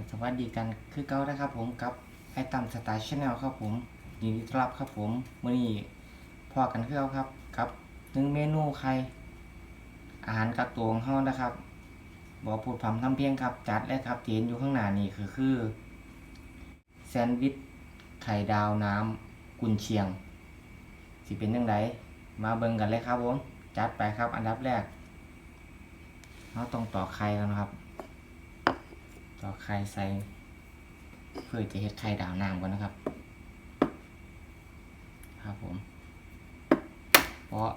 ก็สวัสดีกันคือเก่านะครับผมกับไอตัมสไตล์ชาแนลครับผมยินดีต้อนรับครับผมมื่อนี้พอกันคือเก่าครับกับหนึ่งเมนูไข่อาหารกับตัวของเฮานะครับบอกพูดพร่ำทำเพียงครับ จัดเลยครับที่เห็นอยู่ข้างหน้านี่คือคือแซนด์วิชไข่ดาวน้ำกุนเชียงสิเป็นยังไงมาเบิ่งกันเลยครับผมจัดไปครับอันดับแรกเราต้องต่อไข่กันนะครับ ตอไข่ใส่เพื่อจะเฮ็ดไข่ดาวน้ำก่อนนะครับ ครับผม เพราะ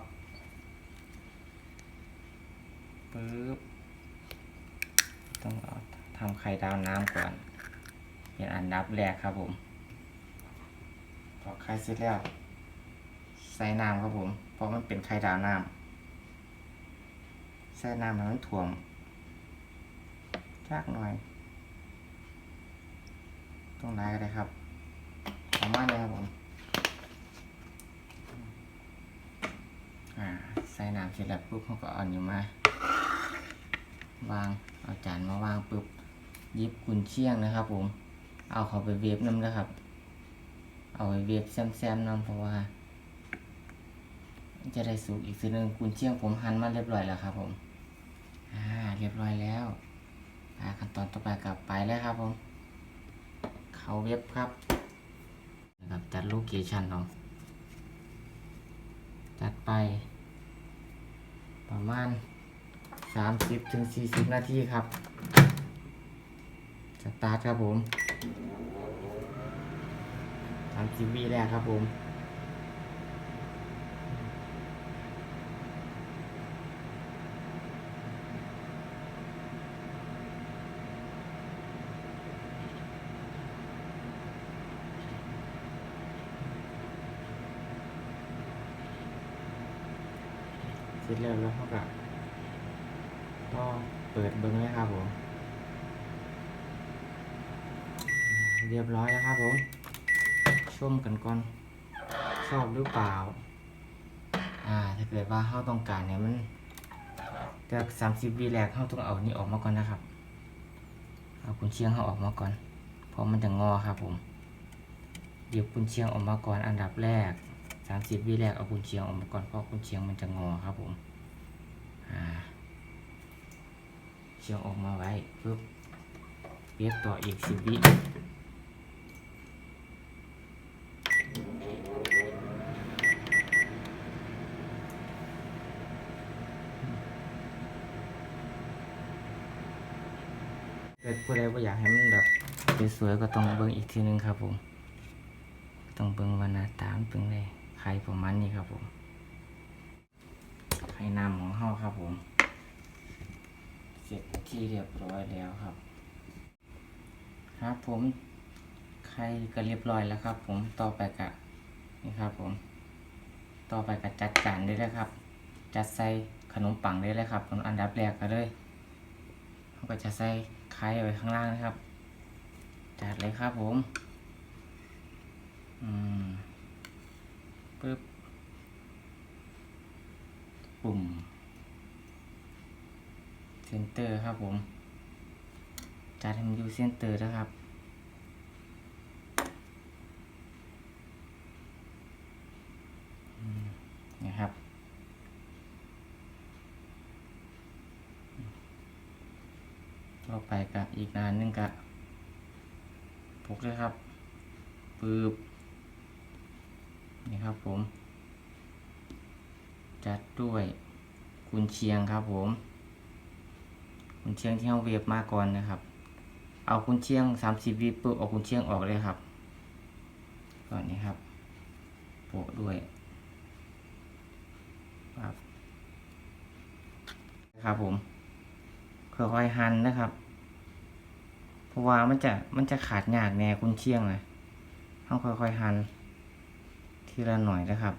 ปึ๊บต้องเอาทำไข่ดาวน้ำก่อนเป็นอันดับแรกครับผมตอไข่เสร็จแล้ว ใส่น้ำครับผม เพราะมันเป็นไข่ดาวน้ำใส่น้ำให้มันถ่วมจักหน่อย ตรงไหนก็ได้ครับประมาณนี้ครับผมอ่าใส่น้ำเสร็จแล้วปุ๊บเขาก็เอาอันนี้มาวางเอาจานมาวางปุ๊บยิบกุนเชียงนะครับ ผม เอาเขาไปเวฟน้ำนะครับ เอาไปเวฟแซมๆน้ำเพราะว่า จะได้สุกอีกทีหนึงกุนเชียงผมหั่นมาเรียบร้อยแล้วครับผมอ่าเรียบร้อยแล้วขั้นตอนต่อไปกลับไปแล้วครับผม เขาเว็บครับนะครับจัดโลเคชันเนาะจัดไป ประมาณ 30ถึง40 นาทีครับสตาร์ทครับผม30วิแรกครับผม เสร็จแล้วแล้วเขาก็ก็เปิดเบิ้งเลยครับผม เรียบร้อยแล้วครับผมชมกันก่อนชอบหรือเปล่า อ่า ถ้าเกิดว่าเขาต้องการเนี่ยมันจากสามสิบวิแรกเขาต้องเอานี่ออกมาก่อนนะครับ เอากุนเชียงเขาออกมาก่อน เพราะมันจะงอครับผม เดี๋ยวกุนเชียงออกมาก่อนอันดับแรก สามสิบวิแรกเอากุนเชียงออกมาก่อนเพราะกุนเชียงมันจะงอครับผมเชียงออกมาไว้ปุ๊บเปียกต่ออีกสิบวิเกิดผู้ใดว่าอยากให้มันแบบสวยๆก็ต้องเบิ่งอีกทีนึงครับผม ต้องเบิ่งว่าหน้าตามันเป็นไง ไข่ประมาณนี้ครับผมไข่น้ำของเฮาครับผม เสร็จที่เรียบร้อยแล้วครับ ครับผมไข่ก็เรียบร้อยแล้วครับ ผมต่อไปกะนี่ครับผม ต่อไปกะจัดจานได้เลยครับ จัดใส่ขนมปังได้เลยครับผมอันดับแรกก็เลยเราก็จะใส่ไข่ไว้ข้างล่างนะครับ จัดเลยครับผม อืม ปึ๊บปุ่มเซนเตอร์ครับผมจัดให้มันอยู่เซนเตอร์นะครับนะครับ ต่อไปกับอีกนานนึงกับพกเลยครับปืบ นี่ครับผม จัดด้วยกุนเชียงครับผมกุนเชียงที่เราเวฟมาก่อนนะครับ เอากุนเชียงสามสิบวิปุ๊บเอากุนเชียงออกเลยครับก่อนนี้ครับโปะด้วยครับครับผมค่อยๆหั่นนะครับเพราะว่ามันจะมันจะขาดยากแน่กุนเชียงนะต้องค่อยๆหั่น ทีละหน่อยนะครับ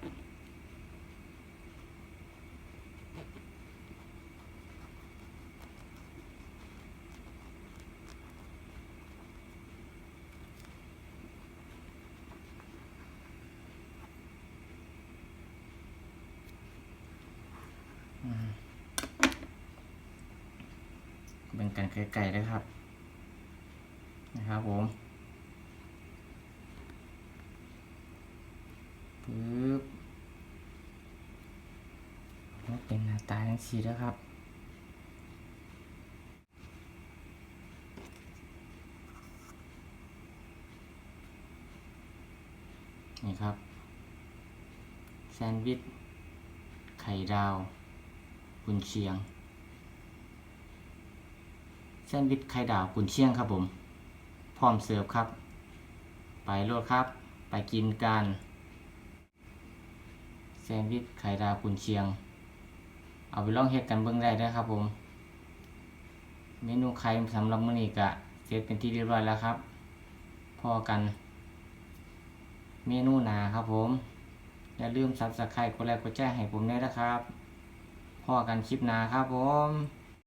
เป็นกันไกลๆเลยครับ นะครับผม ปึ๊บมันเป็นหน้าตาทั้งสีแล้วครับนี่ครับ แซนด์วิช ไข่ดาวกุนเชียง แซนด์วิช ไข่ดาวกุนเชียงครับผม พร้อมเสิร์ฟครับ ไปโลดครับ ไปกินกัน แซนด์วิชไข่ดาวกุนเชียง เอาไปลองเฮ็ดกันเบื้องได้ด้อครับผม เมนูไข่สำหรับมื้อนี้ก็เสร็จเป็นที่เรียบร้อยแล้วครับ พอกัน เมนูหนาครับผม อย่าลืมซับสไครต์กดไลค์กดแชร์ให้ผมด้วยนะครับ พอกันคลิปหนาครับผม